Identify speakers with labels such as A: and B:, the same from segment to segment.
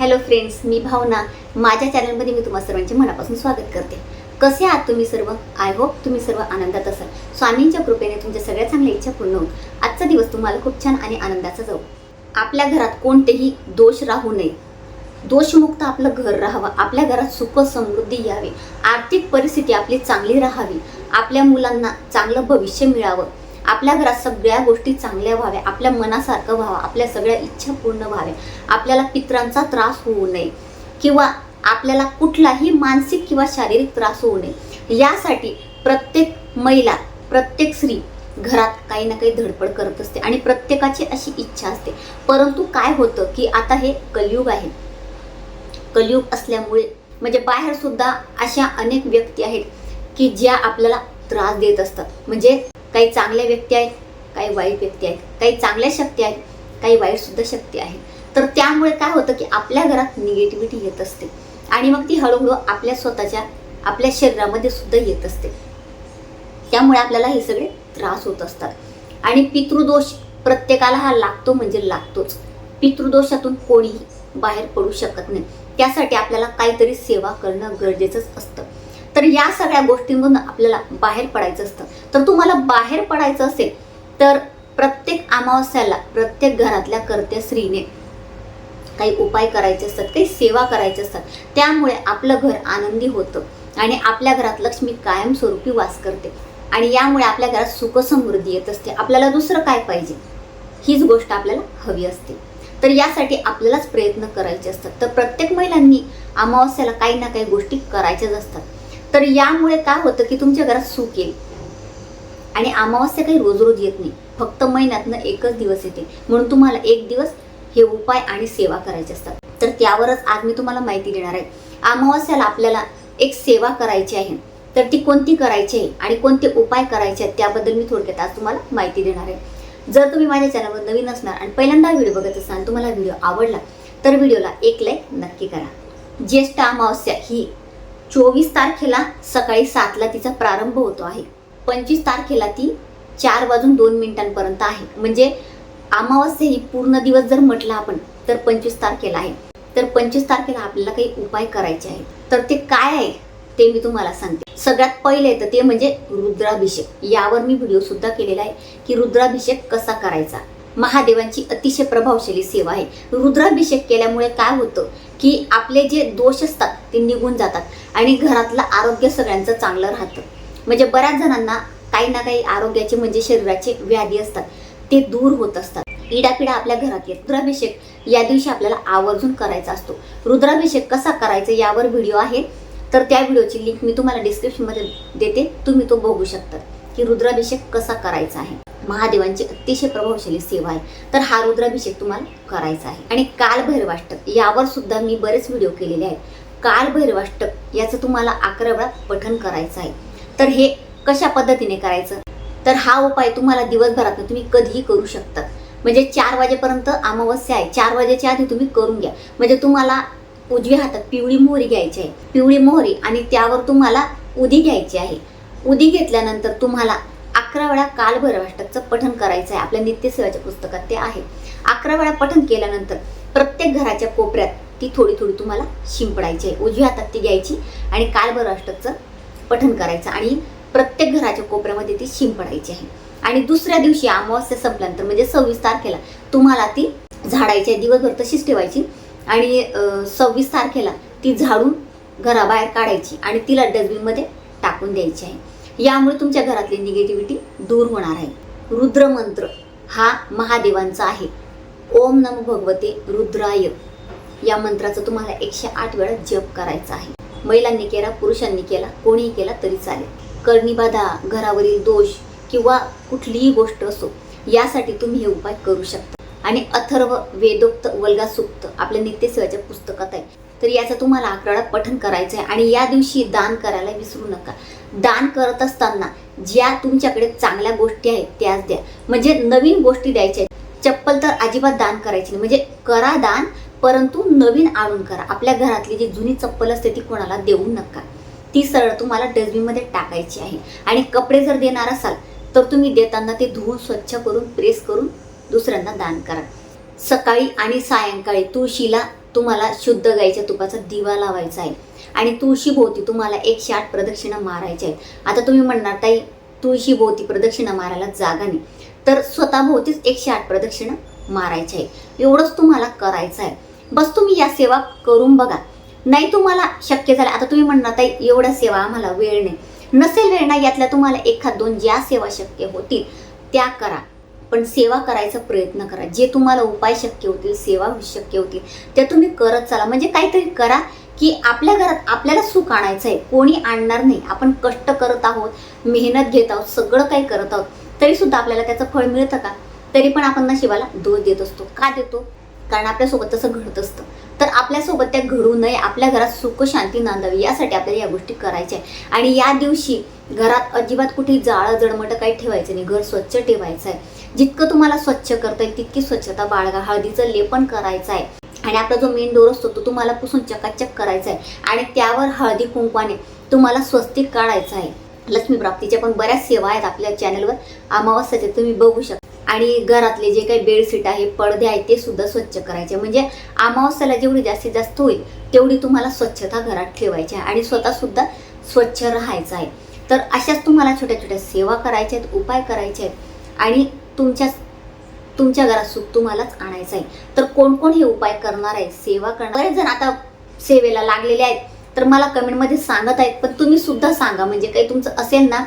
A: Hello friends मी भावना. माझ्या चॅनलमध्ये मी तुम्हा सर्वांचे मनापासून स्वागत करते. कसे आहात तुम्ही सर्व? आय होप तुम्ही सर्व आनंदात असाल. स्वामींच्या कृपेने तुमच्या सगळ्या चांगल्या इच्छा पूर्ण होऊन आजचा दिवस तुम्हाला खूप छान आणि आनंदाचा जाऊ. आपल्या घरात कोणतेही दोष राहू नये. दोषमुक्त आपलं घर राहावं. आपल्या घरात सुख समृद्धी यावी. आर्थिक परिस्थिती आपली चांगली राहावी. आपल्या मुलांना चांगलं भविष्य मिळावं. आपल्या घरात सगळ्या गोष्टी चांगल्या व्हाव्या आपल्या मनासारखं व्हावं आपल्या सगळ्या इच्छा पूर्ण व्हाव्या. आपल्याला पित्रांचा त्रास होऊ नये किंवा आपल्याला कुठलाही मानसिक किंवा शारीरिक त्रास होऊ नये. यासाठी प्रत्येक महिला प्रत्येक स्त्री घरात काही ना काही धडपड करत असते आणि प्रत्येकाची अशी इच्छा असते. परंतु काय होतं की आता हे कलयुग आहे. कलयुग असल्यामुळे म्हणजे बाहेर सुद्धा अशा अनेक व्यक्ती आहेत की ज्या आपल्याला त्रास देत असतात. म्हणजे काही चांगल्या व्यक्ती आहेत काही वाईट व्यक्ती आहेत काही चांगल्या शक्ती आहेत काही वाईट सुद्धा शक्ती आहे. तर त्यामुळे काय होतं की आपल्या घरात निगेटिव्हिटी येत असते आणि मग ती हळूहळू आपल्या स्वतःच्या आपल्या शरीरामध्ये सुद्धा येत असते. त्यामुळे आपल्याला हे सगळे त्रास होत असतात. आणि पितृदोष प्रत्येकाला हा लागतो म्हणजे लागतोच. पितृदोषातून कोणीही बाहेर पडू शकत नाही. त्यासाठी आपल्याला काहीतरी सेवा करणं गरजेचंच असतं. तर या सगळ्या गोष्टींमधून आपल्याला बाहेर पडायचं असतं. तर तुम्हाला बाहेर पडायचं असेल तर प्रत्येक अमावस्याला प्रत्येक घरातल्या कर्त्या स्त्रीने काही उपाय करायचे असतात काही सेवा करायचे असतात. त्यामुळे आपलं घर आनंदी होतं आणि आपल्या घरात लक्ष्मी कायमस्वरूपी वास करते. आणि यामुळे आपल्या घरात सुखसमृद्धी येत असते. आपल्याला दुसरं काय पाहिजे? हीच गोष्ट आपल्याला हवी असते. तर यासाठी आपल्यालाच प्रयत्न करायचे असतात. तर प्रत्येक महिलांनी अमावस्याला काही ना काही गोष्टी करायच्याच असतात. तर यामुळे काय होतं की तुमच्या घरात सुख येईल. आणि अमावस्या काही रोज रोज येत नाही. फक्त महिन्यातनं एकच दिवस येते. म्हणून तुम्हाला एक दिवस हे उपाय आणि सेवा करायचे असतात. तर त्यावरच आज मी तुम्हाला माहिती देणार आहे. अमावस्याला आपल्याला एक सेवा करायची आहे. तर ती कोणती करायची आहे आणि कोणते उपाय करायचे आहेत त्याबद्दल मी थोडक्यात आज तुम्हाला माहिती देणार आहे. जर तुम्ही माझ्या चॅनलवर नवीन असणार आणि पहिल्यांदा व्हिडिओ बघत असाल तुम्हाला व्हिडिओ आवडला तर व्हिडिओला एक लाईक नक्की करा. ज्येष्ठ अमावस्या ही चोवीस तारखेला सकाळी सातला तिचा प्रारंभ होतो आहे. पंचवीस तारखेला ती चार वाजून दोन मिनिटांपर्यंत आहे. म्हणजे अमावस्या ही पूर्ण दिवस जर म्हटलं आपण तर पंचवीस तारखेला आहे. तर पंचवीस तारखेला आपल्याला काही उपाय करायचे आहेत. तर ते काय आहे ते मी तुम्हाला सांगते. सगळ्यात पहिले तर ते म्हणजे रुद्राभिषेक. यावर मी व्हिडिओ सुद्धा केलेला आहे की रुद्राभिषेक कसा करायचा. महादेवांची अतिशय प्रभावशाली सेवा आहे. रुद्राभिषेक केल्यामुळे काय होतं की आपले जे दोष असतात ते निघून जातात आणि घरातलं आरोग्य सगळ्यांचं चांगलं राहतं. म्हणजे बऱ्याच जणांना काही ना काही आरोग्याचे म्हणजे शरीराचे व्याधी असतात. ते दूर होत असतात. इडापिडा आपल्या घरात येत. रुद्राभिषेक या दिवशी आपल्याला आवर्जून करायचा असतो. रुद्राभिषेक कसा करायचा यावर व्हिडिओ आहे. तर त्या व्हिडिओची लिंक मी तुम्हाला डिस्क्रिप्शनमध्ये देते. तुम्ही तो बघू शकता की रुद्राभिषेक कसा करायचा आहे. महादेवांची अतिशय प्रभावशाली सेवा आहे. तर हा रुद्राभिषेक तुम्हाला करायचा आहे. आणि काल भैरवाष्टक यावर सुद्धा मी बरेच व्हिडिओ केलेले आहेत. कालभैरवाष्टक याचं तुम्हाला अकरा वेळा पठण करायचं आहे. तर हे कशा पद्धतीने करायचं? तर हा उपाय तुम्हाला दिवसभरात तुम्ही कधीही करू शकता. म्हणजे चार वाजेपर्यंत अमावस्या आहे. चार वाजेच्या आधी तुम्ही करून घ्या. म्हणजे तुम्हाला उजव्या हातात पिवळी मोहरी घ्यायची आहे. पिवळी मोहरी आणि त्यावर तुम्हाला उदी घ्यायची आहे. उदी घेतल्यानंतर तुम्हाला अकरा वेळा कालभैरवाष्टकचं पठन पठण करायचं आहे. आपल्या नित्यसेवाच्या पुस्तकात ते आहे. अकरा वेळा पठण केल्यानंतर प्रत्येक घराच्या कोपऱ्यात ती थोडी थोडी तुम्हाला शिंपडायची आहे. उजव्या हातात ती घ्यायची आणि काल अष्टकचं पठण करायचं आणि प्रत्येक घराच्या कोपऱ्यामध्ये ती शिंपडायची आहे. आणि दुसऱ्या दिवशी अमावस्या संपल्यानंतर म्हणजे सव्वीस तारखेला तुम्हाला ती झाडायची आहे. दिवसभर तशीच ठेवायची आणि सव्वीस तारखेला ती झाडून घराबाहेर काढायची आणि तिला डस्टबिनमध्ये टाकून द्यायची आहे. यामुळे तुमच्या घरातली निगेटिव्हिटी दूर होणार आहे. रुद्रमंत्र हा महादेवांचा आहे. ओम नम भगवते रुद्राय. या मंत्राचा तुम्हाला एकशे आठ वेळा जप करायचा आहे. महिलांनी केला पुरुषांनी केला कोणीही केला तरी चालेल. कर्णीबाधा घरावरील दोष किंवा कुठलीही गोष्ट असो यासाठी तुम्ही हे उपाय करू शकता. आणि अथर्व वेदोक्त वल्गासुक्त आपल्या नित्यसेवाच्या पुस्तकात आहे. तर याचं तुम्हाला आकडा पठन करायचं आहे आणि या दिवशी दान करायला विसरू नका. दान करत असताना ज्या तुमच्याकडे चांगल्या गोष्टी आहेत त्याच द्या. म्हणजे नवीन गोष्टी द्यायच्या आहेत. चप्पल तर अजिबात दान करायची नाही. म्हणजे करा दान परंतु नवीन आणून करा. आपल्या घरातली जी जुनी चप्पल असते ती कोणाला देऊ नका. ती सरळ तुम्हाला डस्टबिनमध्ये टाकायची आहे. आणि कपडे जर देणार असाल तर तुम्ही देताना ते धुवून स्वच्छ करून प्रेस करून दुसऱ्यांना दान करा. सकाळी आणि सायंकाळी तुळशीला तुम्हाला शुद्ध गाईच्या तुपाचा दिवा लावायचा आहे. आणि तुळशीभोवती तुम्हाला एकशे आठ प्रदक्षिणा मारायच्या आहेत. आता तुम्ही म्हणणार ताई तुळशीभोवती प्रदक्षिणा मारायला जागा नाही. तर स्वतःभोवतीच एकशे आठ प्रदक्षिणा मारायच्या आहे. एवढंच तुम्हाला करायचं आहे. बस तुम्ही या सेवा करून बघा. नाही तुम्हाला शक्य झालं आता तुम्ही म्हणणार ताई एवढ्या सेवा आम्हाला वेळ नाही. नसेल वेळ नाही यातल्या तुम्हाला एखाद दोन ज्या सेवा शक्य होतील त्या करा. पण सेवा करायचा प्रयत्न करा. जे तुम्हाला उपाय शक्य होतील सेवा शक्य होतील त्या तुम्ही करत चाला. म्हणजे काहीतरी करा की आपल्या घरात आपल्याला सुख आणायचं आहे कोणी आणणार नाही. आपण कष्ट करत आहोत मेहनत घेत आहोत सगळं काही करत आहोत तरीसुद्धा आपल्याला त्याचं फळ मिळतं का? तरी पण आपण नशिबाला दोष देत असतो. का देतो? कारण आपल्यासोबत तसं घडत असतं. तर आपल्यासोबत त्या घडू नये आपल्या घरात सुख शांती नांदावी यासाठी आपल्याला या गोष्टी करायच्या आहे आणि या दिवशी घरात अजिबात कुठे जाळं जडमट काही ठेवायचं नाही घर स्वच्छ ठेवायचं आहे जितकं तुम्हाला स्वच्छ करता येईल तितकी स्वच्छता बाळगा. हळदीचं लेपन करायचं आहे. आणि आपला जो मेन डोर असतो तो तुम्हाला पुसून चकाचक करायचा आहे. आणि त्यावर हळदी कुंकवाने तुम्हाला स्वस्तिक काढायचं आहे. लक्ष्मी प्राप्तीच्या पण बऱ्याच सेवा आहेत आपल्या चॅनलवर अमावस्याचे तुम्ही बघू शकता. आणि घरातले जे काही बेडशीट आहे पडदे आहेत ते सुद्धा स्वच्छ करायचे. म्हणजे अमावस्याला जेवढी जास्तीत जास्त होईल तेवढी तुम्हाला स्वच्छता घरात ठेवायची आहे आणि स्वतःसुद्धा स्वच्छ राहायचं आहे. तर अशाच तुम्हाला छोट्या छोट्या सेवा करायच्या आहेत उपाय करायचे आहेत आणि तुमच्या तुमच्या घरात सुख तुम्हालाच आणायचं आहे. तर कोण कोण हे उपाय करणार आहे सेवा करणार? बरेच जण आता सेवेला लागलेले आहेत. तर मला कमेंटमध्ये सांगत आहेत पण तुम्ही सुद्धा सांगा. म्हणजे काही तुमचं असेल ना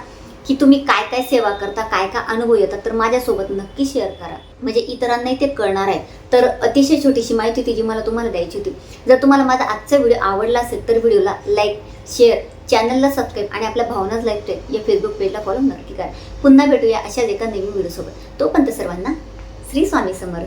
A: की तुम्ही काय काय सेवा करता काय काय अनुभव येतात तर माझ्यासोबत नक्की शेअर करा. म्हणजे इतरांनाही ते कळणार आहे. तर अतिशय छोटीशी माहिती होती जी मला तुम्हाला द्यायची होती. जर तुम्हाला माझा आजचा व्हिडिओ आवडला असेल तर व्हिडिओला लाईक शेअर चॅनलला सबस्क्राईब आणि आपल्या भावनाच लाईक या फेसबुक पेजला फॉलो नक्की करा. पुन्हा भेटूया अशाच एका नवीन व्हिडिओसोबत तोपर्यंत सर्वांना श्री स्वामी समर्थ.